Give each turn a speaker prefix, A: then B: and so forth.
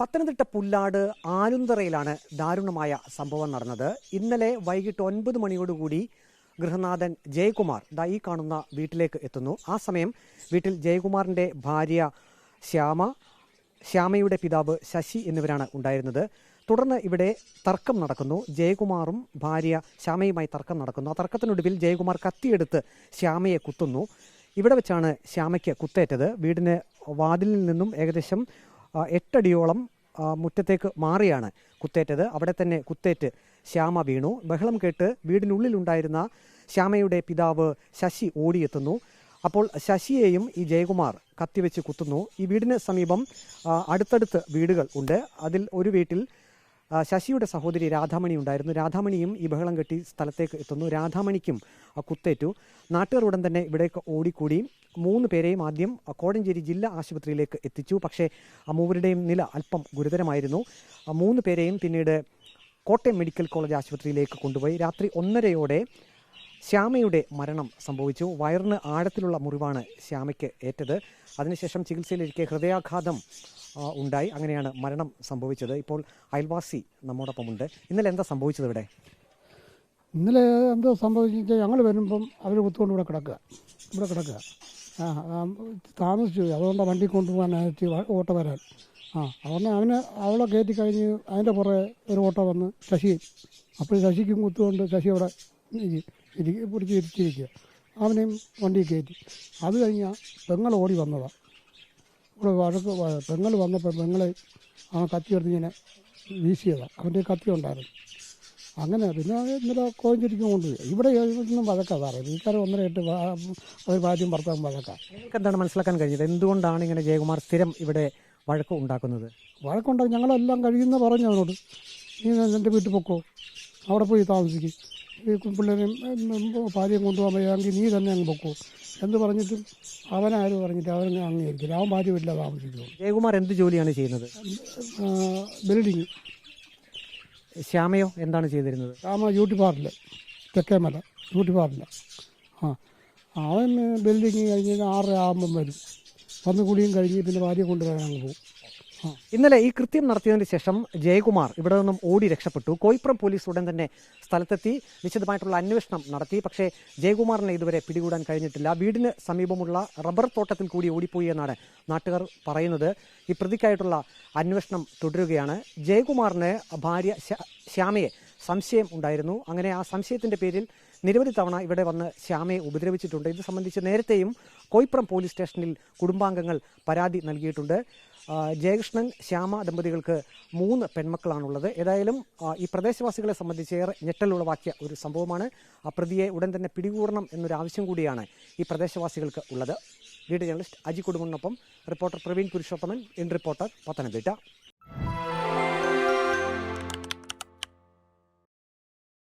A: പത്തനംതിട്ട പുല്ലാട് ആലുന്തറയിലാണ് ദാരുണമായ സംഭവം നടന്നത്. ഇന്നലെ വൈകിട്ട് ഒൻപത് മണിയോടുകൂടി ഗൃഹനാഥൻ ജയകുമാർ ദാ ഈ കാണുന്ന വീട്ടിലേക്ക് എത്തുന്നു. ആ സമയം വീട്ടിൽ ജയകുമാറിന്റെ ഭാര്യ ശ്യാമ ശ്യാമയുടെ പിതാവ് ശശി എന്നിവരാണ് ഉണ്ടായിരുന്നത്. തുടർന്ന് ഇവിടെ തർക്കം നടക്കുന്നു. ജയകുമാറും ഭാര്യ ശ്യാമയുമായി തർക്കം നടക്കുന്നു. ആ തർക്കത്തിനൊടുവിൽ ജയകുമാർ കത്തിയെടുത്ത് ശ്യാമയെ കുത്തുന്നു. ഇവിടെ വെച്ചാണ് ശ്യാമയ്ക്ക് കുത്തേറ്റത്. വീടിന് വാതിലിൽ നിന്നും ഏകദേശം എട്ടടിയോളം മുറ്റത്തേക്ക് മാറിയാണ് കുത്തേറ്റത്. അവിടെ തന്നെ കുത്തേറ്റ് ശ്യാമ വീണു. ബഹളം കേട്ട് വീടിനുള്ളിലുണ്ടായിരുന്ന ശ്യാമയുടെ പിതാവ് ശശി ഓടിയെത്തുന്നു. അപ്പോൾ ശശിയെയും ഈ ജയകുമാർ കത്തിവെച്ച് കുത്തുന്നു. ഈ വീടിന് സമീപം അടുത്തടുത്ത് വീടുകൾ ഉണ്ട്. അതിൽ ഒരു വീട്ടിൽ ശശിയുടെ സഹോദരി രാധാമണി ഉണ്ടായിരുന്നു. രാധാമണിയും ഈ ബഹളം കെട്ടി സ്ഥലത്തേക്ക് എത്തുന്നു. രാധാമണിക്കും കുത്തേറ്റു. നാട്ടുകാർ ഉടൻ തന്നെ ഇവിടേക്ക് ഓടിക്കൂടി. മൂന്ന് പേരെയും ആദ്യം കോടഞ്ചേരി ജില്ലാ ആശുപത്രിയിലേക്ക് എത്തിച്ചു. പക്ഷേ മൂവരുടെയും നില അല്പം ഗുരുതരമായിരുന്നു. മൂന്ന് പേരെയും പിന്നീട് കോട്ടയം മെഡിക്കൽ കോളേജ് ആശുപത്രിയിലേക്ക് കൊണ്ടുപോയി. രാത്രി ഒന്നരയോടെ ശ്യാമയുടെ മരണം സംഭവിച്ചു. വയറിന് ആഴത്തിലുള്ള മുറിവാണ് ശ്യാമയ്ക്ക് ഏറ്റത്. അതിനുശേഷം ചികിത്സയിലിരിക്കെ ഹൃദയാഘാതം ഉണ്ടായി. അങ്ങനെയാണ് മരണം സംഭവിച്ചത്. ഇപ്പോൾ അയൽവാസി നമ്മോടൊപ്പമുണ്ട്. ഇന്നലെ എന്താ സംഭവിച്ചത് ഇവിടെ?
B: ഇന്നലെ എന്തോ സംഭവിച്ചാൽ ഞങ്ങൾ വരുമ്പം അവർ കുത്തുകൊണ്ട് ഇവിടെ കിടക്കുക. ഇവിടെ കിടക്കുക. ആ താമസിച്ചു. അതുകൊണ്ട് വണ്ടി കൊണ്ടുപോകാൻ ഓട്ടം വരാൻ. ആ അതുകൊണ്ട് അവന് അവളെ കയറ്റി കഴിഞ്ഞ് അതിന്റെ പുറകെ ഒരു ഓട്ടോ വന്ന് ശശി അപ്പോൾ ശശിക്കും കുത്തുകൊണ്ട് ശശി അവിടെ ഇരിക്കും ഇരി- പിടിച്ച് ഇരിച്ചിരിക്കുക അവനെയും വണ്ടി കയറ്റി. അത് കഴിഞ്ഞാൽ പെങ്ങൾ ഓടി വന്നതാണ് ഇവിടെ വഴക്ക് പെങ്ങൾ വന്നപ്പോൾ പെങ്ങളെ ആ കത്തി എടുത്ത് ഇങ്ങനെ വീശിയതാണ് അവന്റെ കത്തി ഉണ്ടായിരുന്നു. അങ്ങനെ പിന്നെ ഇന്നലെ കോഴിഞ്ചിരിക്കും കൊണ്ടുപോയി. ഇവിടെ ഒന്നും വഴക്കാ സാറേ. വീട്ടുകാർ ഒന്നര എട്ട് അവർ ഭാര്യയും ഭർത്താവും വഴക്കാം.
A: നിങ്ങൾക്ക് എന്താണ് മനസ്സിലാക്കാൻ കഴിഞ്ഞത് എന്തുകൊണ്ടാണ് ഇങ്ങനെ ജയകുമാർ സ്ഥിരം ഇവിടെ വഴക്ക് ഉണ്ടാക്കുന്നത്?
B: വഴക്കുണ്ടാക്കി ഞങ്ങളെല്ലാം കഴിയുന്ന പറഞ്ഞു അവനോട്. നീ എന്റെ വീട്ടിൽ പൊക്കോ. അവിടെ പോയി താമസിക്കും. ഈ പിള്ളേരെയും ഉം, ഭാര്യയും കൊണ്ടുപോകാൻ വയ്യാമെങ്കിൽ നീ തന്നെ അങ്ങ് പൊക്കോ. എന്ന് പറഞ്ഞിട്ടും അവനാരും പറഞ്ഞിട്ട് അവൻ അംഗീകരിക്കില്ല. അവൻ ഭാര്യ വീട്ടിലെ താമസിക്കുള്ളൂ.
A: ജയകുമാർ എന്ത് ജോലിയാണ് ചെയ്യുന്നത്?
B: ബിൽഡിങ്.
A: ശ്യാമയോ എന്താണ് ചെയ്തിരുന്നത്?
B: Shyama beauty parlour. Thekkemala beauty parlour. ആ അവൻ ബിൽഡിങ് കഴിഞ്ഞ് ആറര ആകുമ്പം വരും. വന്ന് കുടിയും കഴിഞ്ഞ് പിന്നെ ഭാര്യ കൊണ്ടുവരാൻ അങ്ങ് പോകും.
A: ഇന്നലെ ഈ കൃത്യം നടത്തിയതിന് ശേഷം ജയകുമാർ ഇവിടെ നിന്നും ഓടി രക്ഷപ്പെട്ടു. കോയിപ്പുറം പോലീസ് ഉടൻ തന്നെ സ്ഥലത്തെത്തി വിശദമായിട്ടുള്ള അന്വേഷണം നടത്തി. പക്ഷേ ജയകുമാറിനെ ഇതുവരെ പിടികൂടാൻ കഴിഞ്ഞിട്ടില്ല. വീടിന് സമീപമുള്ള റബ്ബർ തോട്ടത്തിൽ കൂടി ഓടിപ്പോയി എന്നാണ് നാട്ടുകാർ പറയുന്നത്. ഈ പ്രതിക്കായിട്ടുള്ള അന്വേഷണം തുടരുകയാണ്. ജയകുമാറിന് ഭാര്യ ശ്യാമയെ സംശയം ഉണ്ടായിരുന്നു. അങ്ങനെ ആ സംശയത്തിന്റെ പേരിൽ നിരവധി തവണ ഇവിടെ വന്ന് ശ്യാമയെ ഉപദ്രവിച്ചിട്ടുണ്ട്. ഇത് സംബന്ധിച്ച് നേരത്തെയും കോയിപ്പുറം പോലീസ് സ്റ്റേഷനിൽ കുടുംബാംഗങ്ങൾ പരാതി നൽകിയിട്ടുണ്ട്. ജയകൃഷ്ണൻ ശ്യാമ ദമ്പതികൾക്ക് മൂന്ന് പെൺമക്കളാണുള്ളത്. ഏതായാലും ഈ പ്രദേശവാസികളെ സംബന്ധിച്ച് ഏറെ ഞെട്ടലുളവാക്കിയ ഒരു സംഭവമാണ്. ആ പ്രതിയെ ഉടൻ തന്നെ പിടികൂടണം എന്നൊരു ആവശ്യം കൂടിയാണ് ഈ പ്രദേശവാസികൾക്ക് ഉള്ളത്. Video journalist Aji കുടുംബനൊപ്പം reporter Praveen Purushothaman in reporter Pathanamthitta.